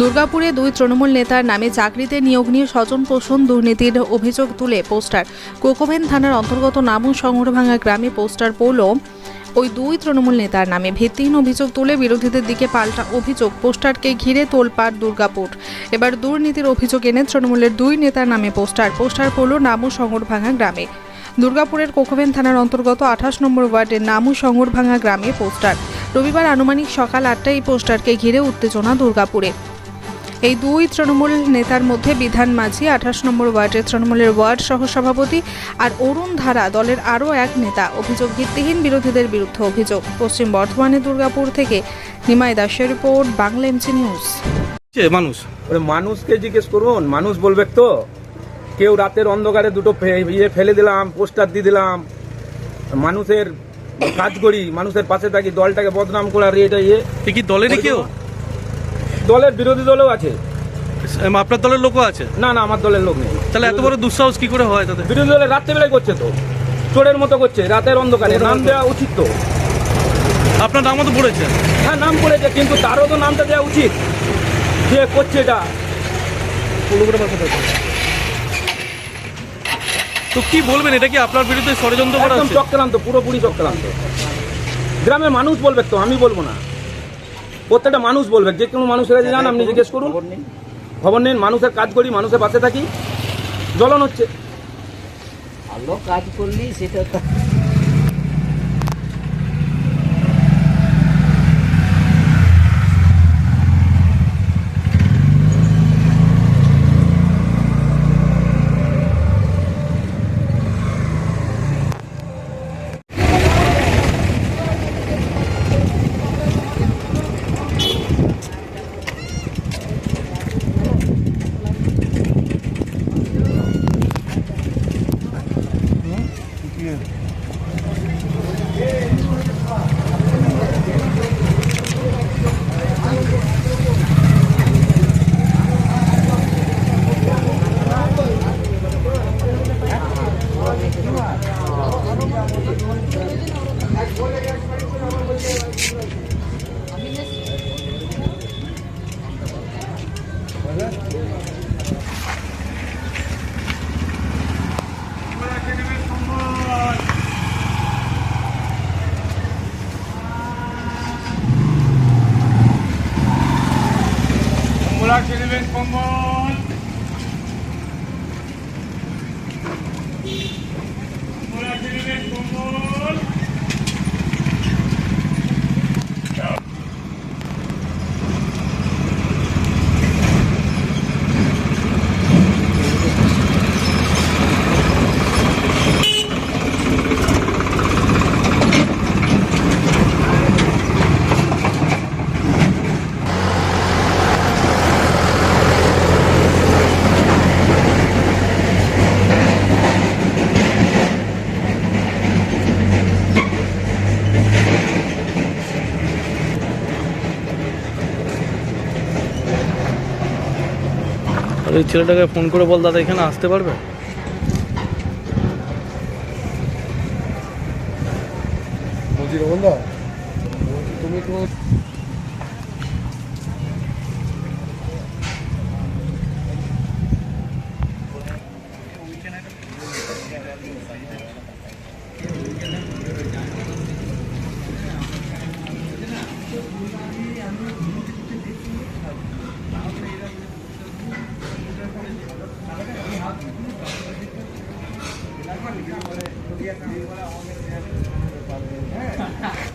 দুর্গাপুরে দুই তৃণমূল নেতার নামে চাকরিতে নিয়োগ নিয়ে স্বজন পোষণ দুর্নীতির অভিযোগ তুলে পোস্টার। কোকোভেন থানার অন্তর্গত নামু শহরভাঙ্গা গ্রামে পোস্টার পড়ল, ওই দুই তৃণমূল নেতার নামে ভিত্তিহীন অভিযোগ তুলে বিরোধীদের দিকে পাল্টা অভিযোগ। পোস্টারকে ঘিরে তোলপাড় দুর্গাপুর। এবার দুর্নীতির অভিযোগ এনে তৃণমূলের দুই নেতার নামে পোস্টার। পোস্টার পড়ল নামু শহরভাঙ্গা গ্রামে। দুর্গাপুরের কোকোভেন থানার অন্তর্গত আঠাশ নম্বর ওয়ার্ডের নামু শহরভাঙ্গা গ্রামে পোস্টার। রবিবার আনুমানিক সকাল আটটায় এই পোস্টারকে ঘিরে উত্তেজনা দুর্গাপুরে। এই দুই তৃণমূল নেতার মধ্যে বিধান মাঝি আঠাশ নম্বর ওয়ার্ডের তৃণমূলের ওয়ার্ড সহসভাপতি আর অরুণ ধারা দলের আরও এক নেতা। অভিযোগ ভিত্তিহীন বিরোধীদের বিরুদ্ধে অভিযোগ। পশ্চিম বর্ধমানে দুর্গাপুর থেকে নিমাই দাসের রিপোর্ট বাংলা এমসি নিউজ। যে মানুষ? মানুষকে জিজ্ঞেস করুন মানুষ বলবে তো। কেউ রাতের অন্ধকারে দুটো ইয়ে ফেলে দিলাম পোস্টার দিয়ে দিলাম। মানুষের কাজ করি মানুষের পাশে থাকি দলটাকে বদনাম করার এটা ইয়ে। কি দলেরই কেউ? দলের বিরোধী দলও আছে। আপনার দলের লোকও আছে? না না আমার দলের লোক নেই। তাহলে এত বড় দুঃসাহস কি করে হয় তাদের? বিরোধী দলের রাত্রেবেলায় করছে তো। চোরের মতো করছে রাতের অন্ধকারে। নাম দেওয়া উচিত তো। আপনার নামও তো পড়েছে। হ্যাঁ নাম করেছে কিন্তু তারও তো নামটা দেওয়া উচিত। যে করছে এটা? তো কি বলবেন এটা কি আপনার বিরুদ্ধে ষড়যন্ত্র করা চক্রান্ত পুরোপুরি চক্রান্ত। গ্রামের মানুষ বলবে তো আমি বলব না। প্রত্যেকটা মানুষ বলবে যে কোনো মানুষের কাছে যান আপনি জিজ্ঞেস করুন। খবর নিন। মানুষের কাজ করি মানুষের পাশে থাকি জ্বলন হচ্ছে। ভালো কাজ করলি সেটা Voilà, je les mets le আর ওই ছেলেটাকে ফোন করে বল দাদা এখানে আসতে পারবে? তুমি তো হ্যাঁ